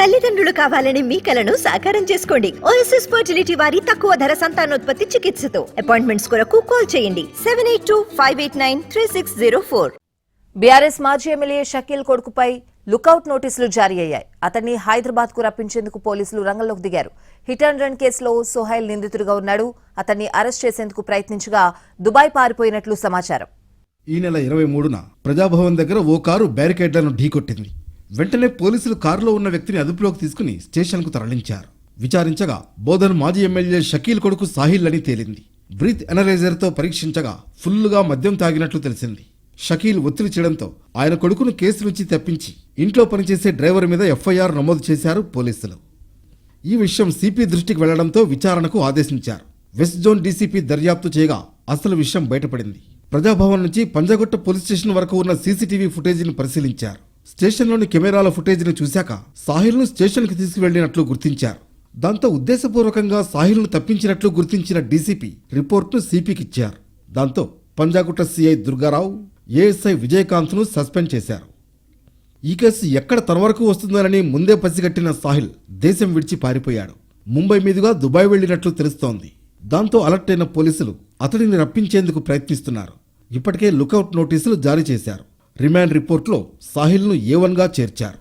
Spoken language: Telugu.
తల్లిదండ్రులు కావాలని మీ కలను సాకారం చేసుకోండి. ఓఎస్ఎస్ ఫర్టిలిటీ వారి తక్కువ ధర సంతానోత్పత్తి చికిత్సతో. అపాయింట్మెంట్స్ కొరకు కాల్ చేయండి. Seven eight two five eight nine three six zero four BRS మాజీ ఎమ్మెల్యే షకీల్ కొడుకుపై లుకౌట్ నోటీసులు జారీ అయ్యాయి. అతన్ని హైదరాబాద్కు రప్పించేందుకు పోలీసులు రంగంలోకి దిగారు. హిట్ అండ్ రన్ కేసులో సోహైల్ నిందితుడిగా ఉన్నాడు. అతన్ని అరెస్ట్ చేసేందుకు ప్రయత్నించగా దుబాయ్ పారిపోయినట్లు సమాచారం. ఈ నెల ఇరవై మూడున ప్రజాభవన్ దగ్గర ఓ కారు బ్యారికేడ్లను ఢీకొట్టింది. వెంటనే పోలీసులు కారులో ఉన్న వ్యక్తిని అదుపులోకి తీసుకుని స్టేషన్కు తరలించారు. విచారించగా బోధన్ మాజీ ఎమ్మెల్యే షకీల్ కొడుకు సాహిల్ అని తేలింది. బ్రీత్ ఎనలైజర్తో పరీక్షించగా ఫుల్లుగా మద్యం తాగినట్లు తెలిసింది. షకీల్ ఒత్తిడి చేయడంతో ఆయన కొడుకును కేసు నుంచి తప్పించి ఇంట్లో పనిచేసే డ్రైవర్ మీద ఎఫ్ఐఆర్ నమోదు చేశారు పోలీసులు. ఈ విషయం సిపి దృష్టికి వెళ్ళడంతో విచారణకు ఆదేశించారు. వెస్ట్ జోన్ డీసీపీ దర్యాప్తు చేయగా అసలు విషయం బయటపడింది. ప్రజాభవన్ నుంచి పంజాగుట్ట పోలీస్ స్టేషన్ వరకు ఉన్న సీసీటీవీ ఫుటేజీని పరిశీలించారు. స్టేషన్లోని కెమెరాల ఫుటేజ్ను చూశాక సాహిల్ను స్టేషన్కి తీసుకువెళ్ళినట్లు గుర్తించారు. దాంతో ఉద్దేశపూర్వకంగా సాహిల్ను తప్పించినట్లు గుర్తించిన డీసీపీ రిపోర్ట్ను సీపీకిచ్చారు ఇచ్చారు. దాంతో పంజాగుట్ట సీఐ దుర్గారావు ఏఎస్ఐ విజయకాంత్ను సస్పెండ్ చేశారు. ఈ కేసు ఎక్కడ తన వరకు వస్తుందోనని ముందే పసిగట్టిన సాహిల్ దేశం విడిచి పారిపోయాడు. ముంబై మీదుగా దుబాయ్ వెళ్ళినట్లు తెలుస్తోంది. దాంతో అలర్ట్ అయిన పోలీసులు అతడిని రప్పించేందుకు ప్రయత్నిస్తున్నారు. ఇప్పటికే లుకౌట్ నోటీసులు జారీ చేశారు. రిమాండ్ రిపోర్ట్లో సాహిల్ను ఏవన్గా చేర్చారు?